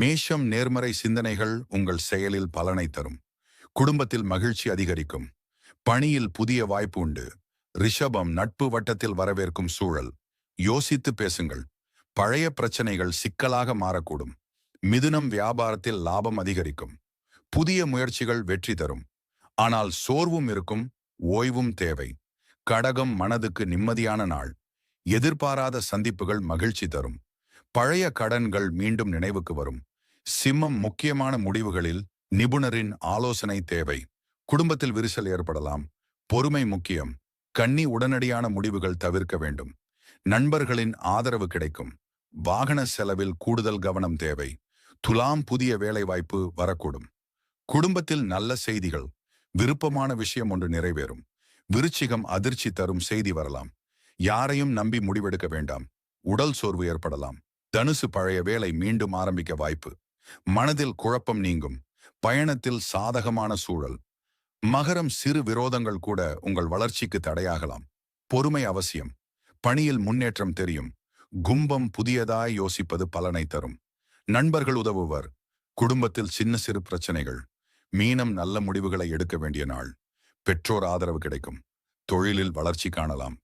மேஷம் நேர்மறை சிந்தனைகள் உங்கள் செயலில் பலனை தரும். குடும்பத்தில் மகிழ்ச்சி அதிகரிக்கும். பணியில் புதிய வாய்ப்பு உண்டு. ரிஷபம் நட்பு வட்டத்தில் வரவேற்கும் சூழல். யோசித்து பேசுங்கள். பழைய பிரச்சனைகள் சிக்கலாக மாறக்கூடும். மிதுனம் வியாபாரத்தில் லாபம் அதிகரிக்கும். புதிய முயற்சிகள் வெற்றி தரும். ஆனால் சோர்வும் இருக்கும் ஓய்வும் தேவை. கடகம் மனதுக்கு நிம்மதியான நாள். எதிர்பாராத சந்திப்புகள் மகிழ்ச்சி தரும். பழைய கடன்கள் மீண்டும் நினைவுக்கு வரும். சிம்மம் முக்கியமான முடிவுகளில் நிபுணரின் ஆலோசனை தேவை. குடும்பத்தில் விரிசல் ஏற்படலாம். பொறுமை முக்கியம். கன்னி உடனடியான முடிவுகள் தவிர்க்க வேண்டும். நண்பர்களின் ஆதரவு கிடைக்கும். வாகன செலவில் கூடுதல் கவனம் தேவை. துலாம் புதிய வேலைவாய்ப்பு வரக்கூடும். குடும்பத்தில் நல்ல செய்திகள். விருப்பமான விஷயம் ஒன்று நிறைவேறும். விருச்சிகம் அதிர்ச்சி தரும் செய்தி வரலாம். யாரையும் நம்பி முடிவெடுக்க வேண்டாம். உடல் சோர்வு ஏற்படலாம். தனுசு பழைய வேலை மீண்டும் ஆரம்பிக்க வாய்ப்பு. மனதில் குழப்பம் நீங்கும். பயணத்தில் சாதகமான சூழல். மகரம் சிறு விரோதங்கள் கூட உங்கள் வளர்ச்சிக்கு தடையாகலாம். பொறுமை அவசியம். பணியில் முன்னேற்றம் தெரியும். கும்பம் புதியதாய் யோசிப்பது பலனை தரும். நண்பர்கள் உதவுவர். குடும்பத்தில் சின்ன சிறு பிரச்சனைகள். மீனம் நல்ல முடிவுகளை எடுக்க வேண்டிய நாள். பெற்றோர் ஆதரவு கிடைக்கும். தொழிலில் வளர்ச்சி காணலாம்.